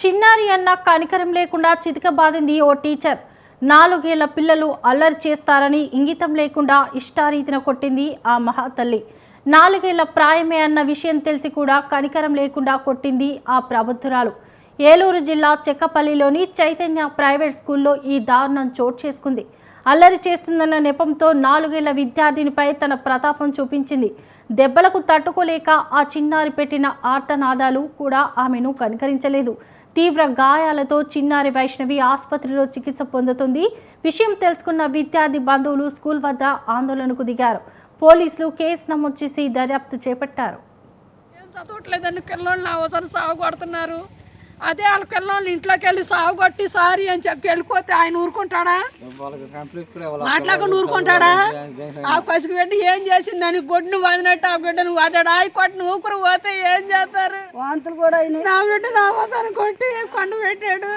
చిన్నారి అన్న కనికరం లేకుండా చితకబాదింది ఓ టీచర్. నాలుగేళ్ళ పిల్లలు అల్లరి చేస్తారని ఇంగితం లేకుండా ఇష్టారీతిన కొట్టింది ఆ మహాతల్లి. నాలుగేళ్ళ ప్రాయమే అన్న విషయం తెలిసి కూడా కనికరం లేకుండా కొట్టింది ఆ ప్రబుద్ధురాలు ఏలూరు జిల్లా చెక్కపల్లిలోని చైతన్య ప్రైవేట్ స్కూల్లో ఈ దారుణం చోటు చేసుకుంది. అల్లరి చేస్తుందన్న నెపంతో నాలుగేళ్ళ విద్యార్థినిపై తన ప్రతాపం చూపించింది. దెబ్బలకు తట్టుకోలేక ఆ చిన్నారి పెట్టిన ఆర్తనాదాలు కూడా ఆమెను కనికరించలేదు. తీవ్ర గాయాలతో చిన్నారి వైష్ణవి ఆసుపత్రిలో చికిత్స పొందుతుంది. విషయం తెలుసుకున్న విద్యార్థి బంధువులు స్కూల్ వద్ద ఆందోళనకు దిగారు. పోలీసులు కేసు నమోదు చేసి దర్యాప్తు చేపట్టారు. ఏం చదవట్లేదని పిల్లోళ్ళని అవసరం సాగుపడుతున్నారు అదే వాళ్ళ ఇంట్లోకి వెళ్ళి సాగు కొట్టి సారీ అని చెప్పి వెళ్ళిపోతే ఆయన ఊరుకుంటాడా. మాట్లాడకుండా ఊరుకుంటాడా? ఆ పసికి బిడ్డ ఏం చేసిందని గొడ్డును వదినట్టు ఆ బిడ్డను వదడా. ఈ కొట్టిన ఊపిరి పోతే ఏం చేస్తారు? వాంతులు కూడా అయినాయి. నా బిడ్డ నా కొట్టి కొండ పెట్టాడు.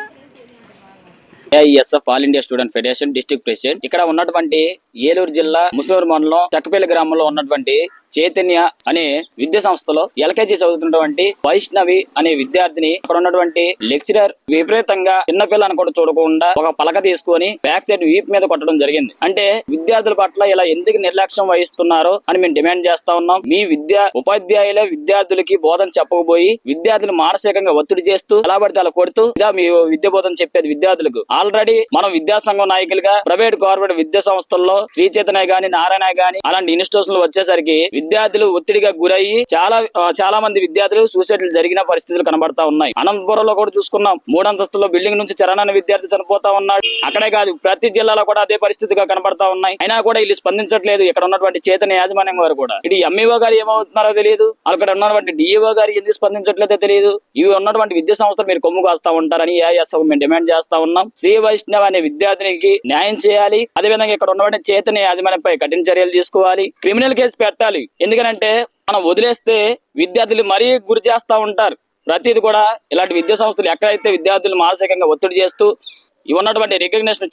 AISF all India student federation district president. ఇక్కడ ఉన్నటువంటి ఏలూరు జిల్లా ముసలూరు మండలం చక్కపల్లి గ్రామంలో ఉన్నటువంటి చైతన్య అనే విద్యా సంస్థలో ఎల్కేజీ చదువుతున్నటువంటి వైష్ణవి అనే విద్యార్థిని అక్కడ ఉన్నటువంటి లెక్చరర్ విపరీతంగా చిన్నపిల్లని కూడా చూడకుండా ఒక పలక తీసుకొని బ్యాక్ సైడ్ వీప్ మీద కొట్టడం జరిగింది. అంటే విద్యార్థుల పట్ల ఇలా ఎందుకు నిర్లక్ష్యం వహిస్తున్నారో అని మేము డిమాండ్ చేస్తా ఉన్నాం. మీ విద్యా ఉపాధ్యాయులే విద్యార్థులకి బోధన చెప్పకపోయి విద్యార్థులు మానసికంగా ఒత్తిడి చేస్తూ ఎలా పడితే అలా కొడుతూ ఇదా మీ విద్య బోధన చెప్పేది విద్యార్థులకు. ఆల్రెడీ మనం విద్యాసంఘం నాయకులుగా ప్రైవేట్ గవర్నమెంట్ విద్యా సంస్థల్లో శ్రీ చైతన్య గాని నారాయణ గాని అలాంటి ఇన్స్టిట్యూషన్లు వచ్చేసరికి విద్యార్థులు ఒత్తిడిగా గురయ్యి చాలా చాలా మంది విద్యార్థులు సూసైడ్లు జరిగిన పరిస్థితులు కనబడతా ఉన్నాయి. అనంతపురంలో కూడా చూసుకున్నాం. మూడంతస్తుల బిల్డింగ్ నుంచి చరణాన్ని విద్యార్థి చనిపోతా ఉన్నాడు. అక్కడే కాదు ప్రతి జిల్లాలో కూడా అదే పరిస్థితిగా కనబడతా ఉన్నాయి. అయినా కూడా వీళ్ళు స్పందించట్లేదు. ఇక్కడ ఉన్నటువంటి చేతన యాజమాన్యం వారు కూడా. ఇది ఎంఈఓ గారు ఏమవుతున్నారో తెలియదు. అక్కడ ఉన్నటువంటి డిఈఓ గారు ఎందుకు స్పందించట్లేదో తెలియదు. ఇవి ఉన్నటువంటి విద్యా సంస్థలు మీరు కొమ్ము కాస్తా ఉంటారని ఏఐఎస్ మేము డిమాండ్ చేస్తా ఉన్నాం. శ్రీ వైష్ణవ్ అనే విద్యార్థినికి న్యాయం చేయాలి. అదేవిధంగా ఇక్కడ ఉన్నటువంటి చైతన్య యాజమాన్యంపై కఠిన చర్యలు తీసుకోవాలి. క్రిమినల్ కేసు పెట్టాలి. ఎందుకంటే మనం వదిలేస్తే విద్యార్థులు మరీ గురి చేస్తా ఉంటారు. ప్రతిది కూడా ఇలాంటి విద్యా సంస్థలు ఎక్కడైతే విద్యార్థులు మానసికంగా ఒత్తిడి చేస్తూ ఉన్నటువంటి రికగ్నేషన్